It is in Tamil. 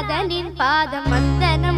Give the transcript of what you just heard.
நின் பாதம் மந்தனம்